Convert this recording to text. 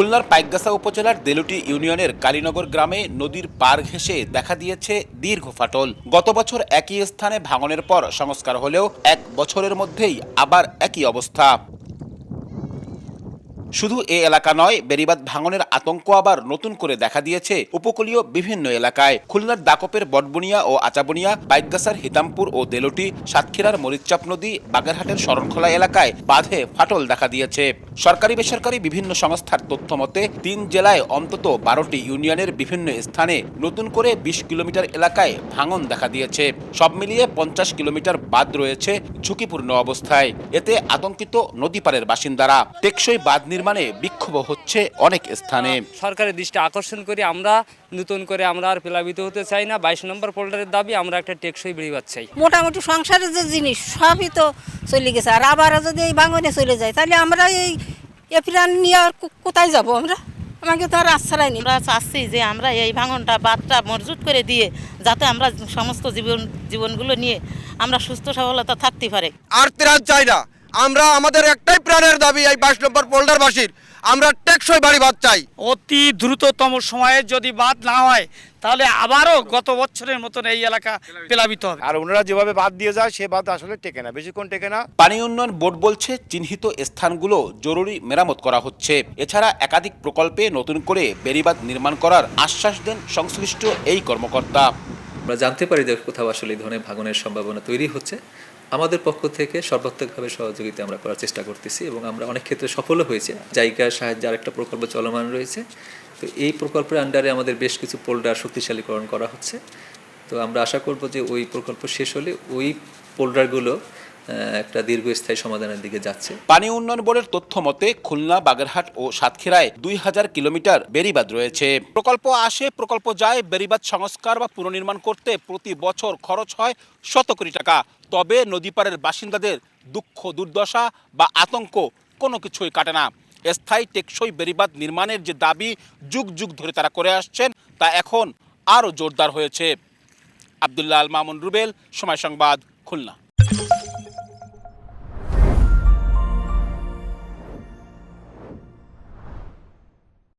খুলনার পাইকগাছা উপজেলার দেলুটি ইউনিয়নের কালীনগর গ্রামে নদীর পার ঘেঁষে দেখা দিয়েছে দীর্ঘ ফাটল। গত বছর একই স্থানে ভাঙনের পর সংস্কার হলেও এক বছরের মধ্যেই আবার একই অবস্থা। শুধু এ এলাকা নয় বেরিবাদ ভাঙনের আতঙ্ক আবার নতুন করে দেখা দিয়েছে উপকূলীয় বিভিন্ন এলাকায়। খুলনার দাকপের বটবুনিয়া ও আচাবুনিয়া, বাইকগাছার হিতামপুর ও দেলটি, সাতক্ষীরার মরিচচাপ নদী, বাগেরহাটের শরণখোলা এলাকায় বাঁধে ফাটল দেখা দিয়েছে। সরকারি, বেসরকারি বিভিন্ন সংস্থার তথ্য মতে, তিন জেলায় অন্তত বারোটি ইউনিয়নের বিভিন্ন স্থানে নতুন করে বিশ কিলোমিটার এলাকায় ভাঙন দেখা দিয়েছে। সব মিলিয়ে পঞ্চাশ কিলোমিটার বাদ রয়েছে ঝুঁকিপূর্ণ অবস্থায়। এতে আতঙ্কিত নদীপাড়ের বাসিন্দারা। টেকসই বাঁধ নির্মাণে বিক্ষোভ হচ্ছে অনেক স্থানে। সরকারের দৃষ্টি আকর্ষণ করে আমরা নতুন করে আমরা আর প্লাবিত হতে চাই না। বাইশ নম্বর পোল্ডারের দাবি আমরা একটা টেকসই বেড়িবাদ চাই। মোটামুটি সংসারের যে জিনিস সবই তো চলে গেছে। আর আবার যদি এই ভাঙনে চলে যায় তাহলে আমরা এই এপ্রিল নিয়ে আর কোথায় যাব আমরা? আমাকে তো আর আশ্রয় নেই। আমরা চাচ্ছি যে আমরা এই ভাঙনটা বাদটা মজবুত করে দিয়ে যাতে আমরা সমস্ত জীবন জীবনগুলো নিয়ে আমরা সুস্থ সবলতা থাকতে পারি। আর ত্রাণ চাই না। আমরা আমাদের একটাই প্রাণের দাবি এই বাইশ নম্বর পোল্ডারবাসীর আমরা টেকসই বাড়ি বাদ চাই। অতি দ্রুততম সময়ে যদি বাদ না হয় তাহলে আবারও গত বছরের মতন এই এলাকা প্লাবিত হবে। আর ওনারা যেভাবে বাদ দিয়ে যায় সে বাদ আসলে টেকে না। বেশিক্ষণ টেকে না। পানি উন্নয়ন বোর্ড বলছে চিহ্নিত স্থানগুলো জরুরি মেরামত করা হচ্ছে। এছাড়া একাধিক প্রকল্পে নতুন করে বেড়িবাঁধ নির্মাণ করার আশ্বাস দেন সংশ্লিষ্ট এই কর্মকর্তা। আমরা জানতে পারি যে কোথাও আসলে এই ধরনের ভাঙনের সম্ভাবনা তৈরি হচ্ছে। আমাদের পক্ষ থেকে সর্বাত্মকভাবে সহযোগিতা আমরা করার চেষ্টা করতেছি এবং আমরা অনেক ক্ষেত্রে সফলও হয়েছে। জায়গার সাহায্যে আরেকটা প্রকল্প চলমান রয়েছে। তো এই প্রকল্পের আন্ডারে আমাদের বেশ কিছু পোল্ডার শক্তিশালীকরণ করা হচ্ছে। তো আমরা আশা করব যে ওই প্রকল্প শেষ হলে ওই পোল্ডারগুলো একটা দীর্ঘস্থায়ী সমাধানের দিকে যাচ্ছে। পানি উন্নয়ন বোর্ডের তথ্য মতে, খুলনা, বাগেরহাট ও সাতক্ষীরায় দুই হাজার কিলোমিটার বেড়িবাঁধ রয়েছে। প্রকল্প আসে, প্রকল্প যায়, বেড়িবাঁধ সংস্কার বা পুনর্নির্মাণ করতে প্রতি বছর খরচ হয় শত কোটি টাকা। তবে নদীপাড়ের বাসিন্দাদের দুঃখ, দুর্দশা বা আতঙ্ক কোনো কিছুই কাটে না। স্থায়ী টেকসই বেড়িবাঁধ নির্মাণের যে দাবি যুগ যুগ ধরে তারা করে আসছেন, তা এখন আরও জোরদার হয়েছে। আবদুল্লাহ আল মামুন রুবেল, সময় সংবাদ, খুলনা।